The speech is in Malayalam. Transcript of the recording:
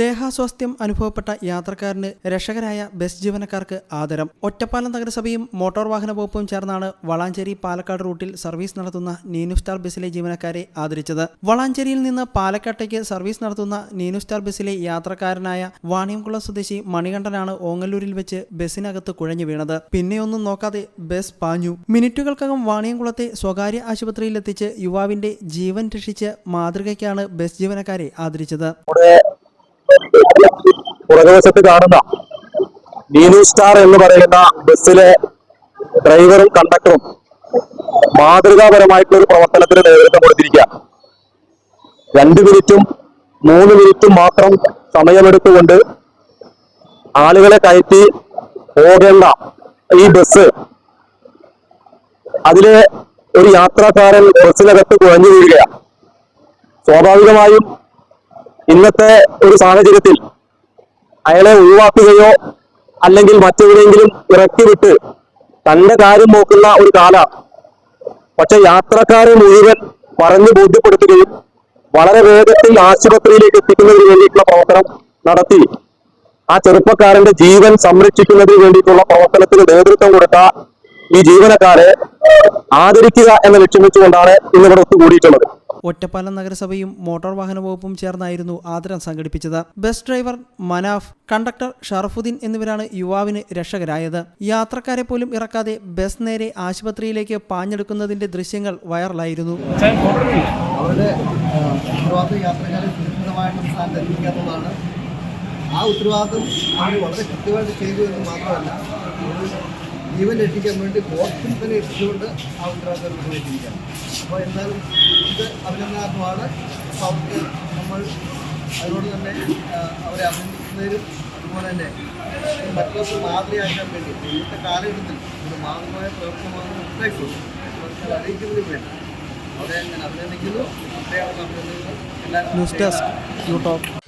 ദേഹാസ്വാസ്ഥ്യം അനുഭവപ്പെട്ട യാത്രക്കാരന് രക്ഷകരായ ബസ് ജീവനക്കാർക്ക് ആദരം. ഒറ്റപ്പാലം നഗരസഭയും മോട്ടോർ വാഹന വകുപ്പും ചേർന്നാണ് വളാഞ്ചേരി പാലക്കാട് റൂട്ടിൽ സർവീസ് നടത്തുന്ന നീനു സ്റ്റാർ ബസ്സിലെ ജീവനക്കാരെ ആദരിച്ചത്. വളാഞ്ചേരിയിൽ നിന്ന് പാലക്കാട്ടേക്ക് സർവീസ് നടത്തുന്ന നീനു സ്റ്റാർ ബസ്സിലെ യാത്രക്കാരനായ വാണിയംകുളം സ്വദേശി മണികണ്ഠനാണ് ഓങ്ങല്ലൂരിൽ വെച്ച് ബസ്സിനകത്ത് കുഴഞ്ഞു വീണത്. പിന്നെയൊന്നും നോക്കാതെ ബസ് പാഞ്ഞു. മിനിറ്റുകൾക്കകം വാണിയംകുളത്തെ സ്വകാര്യ ആശുപത്രിയിലെത്തിച്ച് യുവാവിന്റെ ജീവൻ രക്ഷിച്ച് മാതൃകയ്ക്കാണ് ബസ് ജീവനക്കാരെ ആദരിച്ചത്. പുറകുവശത്ത് കാണുന്ന നീനു സ്റ്റാർ എന്ന് പറയുന്ന ബസ്സിലെ ഡ്രൈവറും കണ്ടക്ടറും മാതൃകാപരമായിട്ടുള്ള ഒരു പ്രവർത്തനത്തിന് നേതൃത്വം കൊടുത്തിരിക്കുക രണ്ട് മിനിറ്റും മൂന്ന് മിനിറ്റും മാത്രം സമയമെടുത്തുകൊണ്ട് ആളുകളെ കയറ്റി ഓടേണ്ട ഈ ബസ് അതിലെ ഒരു യാത്രക്കാരൻ ബസ്സിനകത്ത് കുഴഞ്ഞു വീഴുകയാണ്. സ്വാഭാവികമായും ഇന്നത്തെ ഒരു സാഹചര്യത്തിൽ അയാളെ ഒഴിവാക്കുകയോ അല്ലെങ്കിൽ മറ്റെവിടെയെങ്കിലും ഇറക്കി വിട്ട് തന്റെ കാര്യം നോക്കുന്ന ഒരു കാല. പക്ഷെ യാത്രക്കാരെ മുഴുവൻ പറഞ്ഞു ബോധ്യപ്പെടുത്തുകയും വളരെ വേഗത്തിൽ ആശുപത്രിയിലേക്ക് എത്തിക്കുന്നതിന് വേണ്ടിയിട്ടുള്ള പ്രവർത്തനം നടത്തി. ആ ചെറുപ്പക്കാരന്റെ ജീവൻ സംരക്ഷിക്കുന്നതിന് വേണ്ടിയിട്ടുള്ള പ്രവർത്തനത്തിന് നേതൃത്വം കൊടുത്ത ഈ ജീവനക്കാരെ ആദരിക്കുക എന്ന ലക്ഷ്യം വെച്ചുകൊണ്ടാണ് ഇന്നിവിടെ ഒത്തുകൂടിയിട്ടുള്ളത്. ഒറ്റപ്പാലം നഗരസഭയും മോട്ടോർ വാഹന വകുപ്പും ചേർന്നായിരുന്നു ആദരം സംഘടിപ്പിച്ചത്. Bus driver Manaf conductor Sharafuddin എന്നിവരാണ് യുവാവിന് രക്ഷകരായത്. യാത്രക്കാരെ പോലും ഇറക്കാതെ ബസ് നേരെ ആശുപത്രിയിലേക്ക് പാഞ്ഞെടുക്കുന്നതിന്റെ ദൃശ്യങ്ങൾ വൈറലായിരുന്നു. യാത്രക്കാരെ ആ ഉത്തരവാദിത്വം അവർ വളരെ കൃത്യമായിട്ട് ചെയ്തു എന്ന് മാത്രമല്ല ജീവൻ രക്ഷിക്കാൻ വേണ്ടി ബോട്ടിൽ തന്നെ എത്തിച്ചുകൊണ്ട് ആ ഉത്തരവാദിത്വം നിർവഹിച്ചിരിക്കുകയാണ്. അപ്പോൾ എന്നാലും ഇത് അഭിനന്ദനാർഹമാണ്. അവർക്ക് നമ്മൾ അതിനോട് തന്നെ അവരെ അഭിനന്ദിക്കുന്നതിനും അതുപോലെ തന്നെ മറ്റുള്ളവർക്ക് മാതൃകയാക്കാൻ വേണ്ടി ഇന്നത്തെ കാലഘട്ടത്തിൽ ഒരു മാതൃമായ പ്രവർത്തനമാണ് അവർക്ക് അറിയിക്കുന്നതിന് വേണ്ടി അവിടെ ഞാൻ അഭിനന്ദിക്കുന്നു. അവിടെ അവർക്ക് അഭിനന്ദിക്കുന്നു. യൂടോപ്പ്